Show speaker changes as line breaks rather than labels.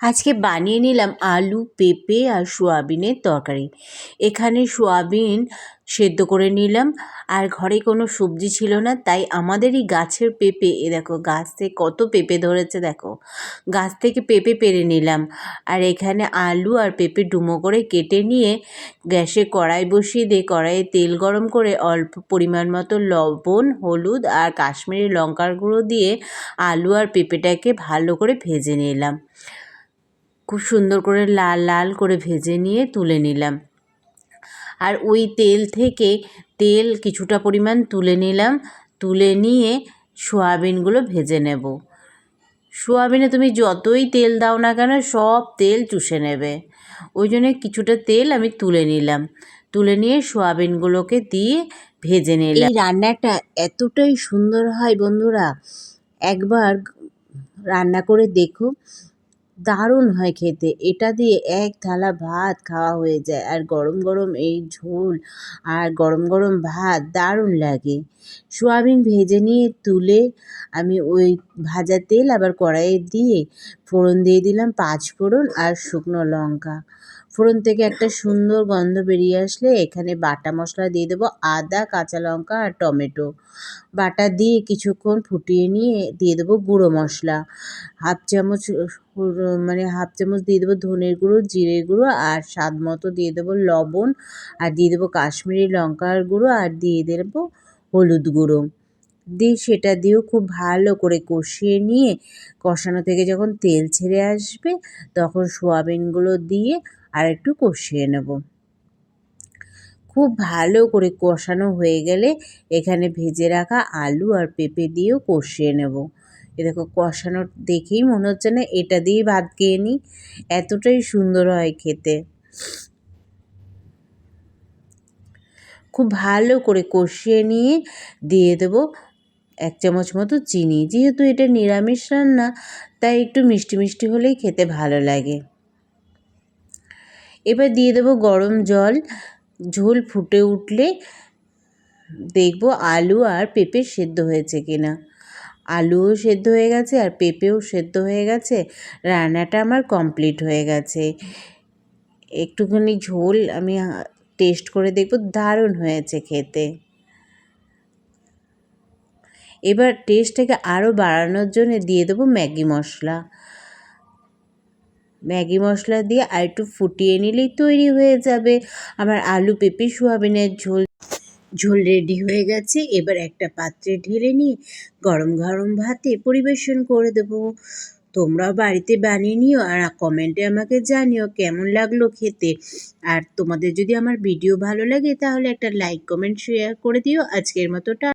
আজকে বানিয়ে নিলাম আলু, পেঁপে আর সোয়াবিনের তরকারি। এখানে সোয়াবিন সেদ্ধ করে নিলাম। আর ঘরে কোনো সবজি ছিল না, তাই আমাদেরই গাছের পেঁপে, এ দেখো গাছ থেকে কত পেঁপে ধরেছে দেখো। গাছ থেকে পেঁপে পেরে নিলাম। আর এখানে আলু আর পেঁপে ডুমো করে কেটে নিয়ে গ্যাসে কড়াই বসিয়ে দিয়ে কড়াইয়ে তেল গরম করে অল্প পরিমাণ মতো লবণ, হলুদ আর কাশ্মীরি লঙ্কার গুঁড়ো দিয়ে আলু আর পেঁপেটাকে ভালো করে ভেজে নিলাম। খুব সুন্দর করে লাল লাল করে ভেজে নিয়ে তুলে নিলাম। আর ওই তেল থেকে তেল কিছুটা পরিমাণ তুলে নিলাম। তুলে নিয়ে সোয়াবিনগুলো ভেজে নেব। সোয়াবিনে তুমি যতই তেল দাও না কেন সব তেল চুষে নেবে। ওই জন্য কিছুটা তেল আমি তুলে নিলাম। তুলে নিয়ে সোয়াবিনগুলোকে দিয়ে ভেজে নিলাম। এই রান্নাটা এতটাই সুন্দর হয় বন্ধুরা। একবার রান্না করে দেখো। দারুণ হয় খেতে। এটা দিয়ে এক থালা ভাত খাওয়া হয়ে যায়। আর গরম গরম এই ঝোল আর গরম গরম ভাত দারুণ লাগে। সোয়াবিন ভেজে নিয়ে তুলে আমি ওই ভাজা তেল আবার কড়াইয়ে দিয়ে ফোড়ন দিয়ে দিলাম পাঁচ ফোড়ন আর শুকনো লঙ্কা। ফোড়ন থেকে একটা সুন্দর গন্ধ বেরিয়ে আসলে এখানে বাটা মশলা দিয়ে দেবো আদা, কাঁচা লঙ্কা আর টমেটো। বাটা দিয়ে কিছুক্ষণ ফুটিয়ে নিয়ে দিয়ে দেবো গুঁড়ো মশলা। হাফ চামচ মানে হাফ চামচ দিয়ে দেবো ধনের গুঁড়ো, জিরে গুঁড়ো আর স্বাদ মতো দিয়ে দেবো লবণ আর দিয়ে দেবো কাশ্মীরি লঙ্কার গুঁড়ো আর দিয়ে দেবো হলুদ গুঁড়ো। দিয়ে সেটা দিয়েও খুব ভালো করে কষিয়ে নিয়ে কষানো থেকে যখন তেল ছেড়ে আসবে তখন সোয়াবিনগুলো দিয়ে আর একটু কষিয়ে নেব। খুব ভালো করে কষানো হয়ে গেলে এখানে ভেজে রাখা আলু আর পেঁপে দিয়েও কষিয়ে নেব। এ দেখো কষানো দেখেই মনে হচ্ছে না এটা দিয়েই ভাত খেয়ে নিই। এতটাই সুন্দর হয় খেতে। খুব ভালো করে কষিয়ে নিয়ে দিয়ে দেবো এক চামচ মতো চিনি। যেহেতু এটা নিরামিষ রান্না, তাই একটু মিষ্টি মিষ্টি হলেই খেতে ভালো লাগে। এবার দিয়ে দেবো গরম জল। ঝোল ফুটে উঠলে দেখব আলু আর পেঁপে সেদ্ধ হয়েছে কিনা। আলুও সেদ্ধ হয়ে গেছে আর পেঁপেও সেদ্ধ হয়ে গেছে। রান্নাটা আমার কমপ্লিট হয়ে গেছে। একটুখানি ঝোল আমি টেস্ট করে দেখব, দারুণ হয়েছে খেতে। এবার টেস্টটাকে আরও বাড়ানোর জন্য দিয়ে দেবো ম্যাগি মশলা। ম্যাগি মশলা দিয়ে আর একটু ফুটিয়ে নিলেই তৈরি হয়ে যাবে। আমার আলু পেঁপে, সোয়াবিনের ঝোল। ঝোল রেডি হয়ে গেছে। এবার একটা পাত্রে ঢেলে নিয়ে গরম গরম ভাতে পরিবেশন করে দেবো। তোমরাও বাড়িতে বানিয়ে নিও আর কমেন্টে আমাকে জানিও কেমন লাগল খেতে। আর তোমাদের যদি আমার ভিডিও ভালো লাগে তাহলে একটা লাইক কমেন্ট শেয়ার করে দিও। আজকের মতো